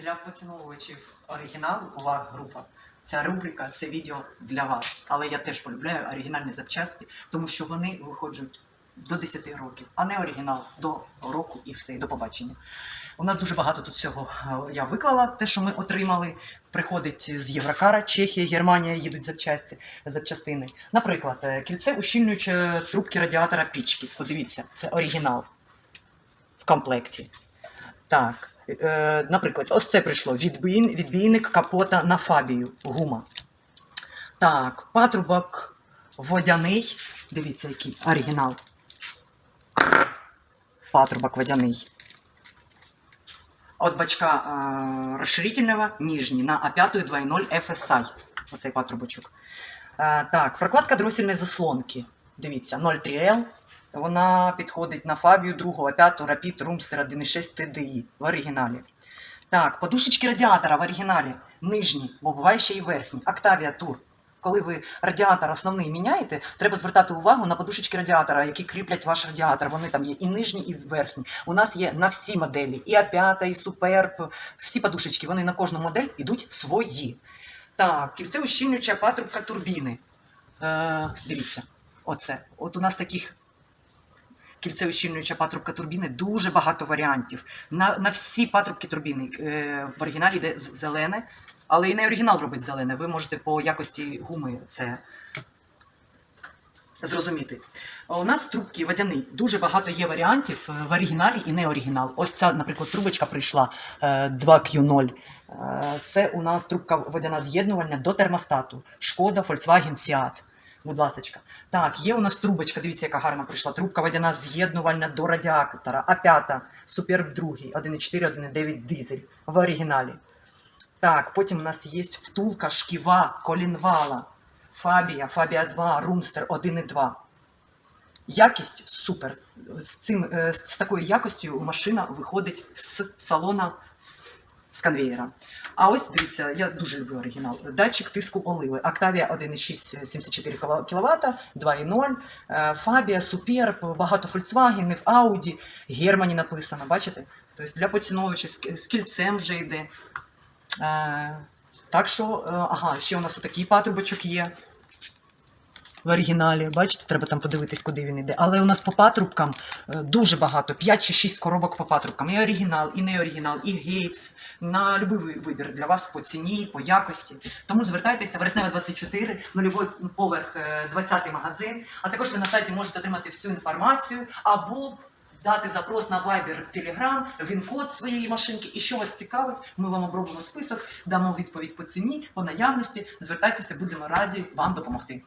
Для поціновувачів оригіналу увага група. Ця рубрика, це відео для вас. Але я теж полюбляю оригінальні запчасті, тому що вони виходжують до 10 років, а не оригінал до року і все, до побачення. У нас дуже багато тут всього е, я виклала, те, що ми отримали. Приходить з Єврокара, Чехія, Германія їдуть запчасті, запчастини. Наприклад, е, кільце ущільнююче трубки радіатора пічки. Подивіться, це оригінал в комплекті. Так, наприклад, ось це прийшло відбійн, відбійник капота на фабію, гума. Так, патрубок водяний. Дивіться, який оригінал. Патрубок водяний. От бачка е, розширительного нижній на А5 2.0 FSI. Оцей патрубочок. Е, так, прокладка дросільної заслонки. Дивіться, 03L. Вона підходить на фабію 2 А5 Rapid Roomster 1.6 TDI в оригіналі. Так, подушечки радіатора в оригіналі. Нижні, бо буває ще і верхні. Octavia Tour. Коли ви радіатор основний міняєте, треба звертати увагу на подушечки радіатора, які кріплять ваш радіатор. Вони там є і нижні, і верхні. У нас є на всі моделі, і А5, і Superb, всі подушечки, вони на кожну модель йдуть свої. Так, кільце ущільнююча патрубка турбіни. Е, дивіться, оце. От у нас таких кільце ущільнююча патрубка турбіни дуже багато варіантів. На, на всі патрубки турбіни е, в оригіналі йде зелене, але і не оригінал робить зелене. Ви можете по якості гуми це зрозуміти. У нас трубки водяні. Дуже багато є варіантів е, в оригіналі і не оригінал. Ось ця, наприклад, трубочка прийшла е, 2Q0. Е, Це у нас трубка водяна з'єднувальна до термостату. Шкода, Volkswagen, Seat. Будь ласочка. Так, є у нас трубочка, дивіться, яка гарна прийшла. Трубка водяна з'єднувальна до радіатора. А5, Superb 2, 1.4, 1.9 дизель в оригіналі. Так, потім у нас є втулка шківа, колінвала, Фабія, Фабія 2, Румстер 1.2. Якість супер. З, цим, е, з такою якостю машина виходить з салона з конвейера. А ось дивіться, я дуже люблю оригінал. Датчик тиску оливи. Октавія 1,6 74 кВт, 2,0, е, Фабія, Супер, багато Volkswagen, Audi, Германі написано, бачите? Тобто для поціновувача з, з кільцем вже йде. Е, так що, е, ага, ще у нас отакий патрубочок є. В оригіналі, бачите, треба там подивитись, куди він йде. Але у нас по патрубкам е, дуже багато, 5 чи 6 коробок по патрубкам. І оригінал, і не оригінал, і гейтс. На будь-який вибір для вас по ціні, по якості. Тому звертайтеся Вереснева 24, нульовий поверх, 20 магазин. А також ви на сайті можете отримати всю інформацію або дати запрос на Viber, Telegram, він-код своєї машинки. І що вас цікавить, ми вам обробимо список, дамо відповідь по ціні, по наявності. Звертайтеся, будемо раді вам допомогти.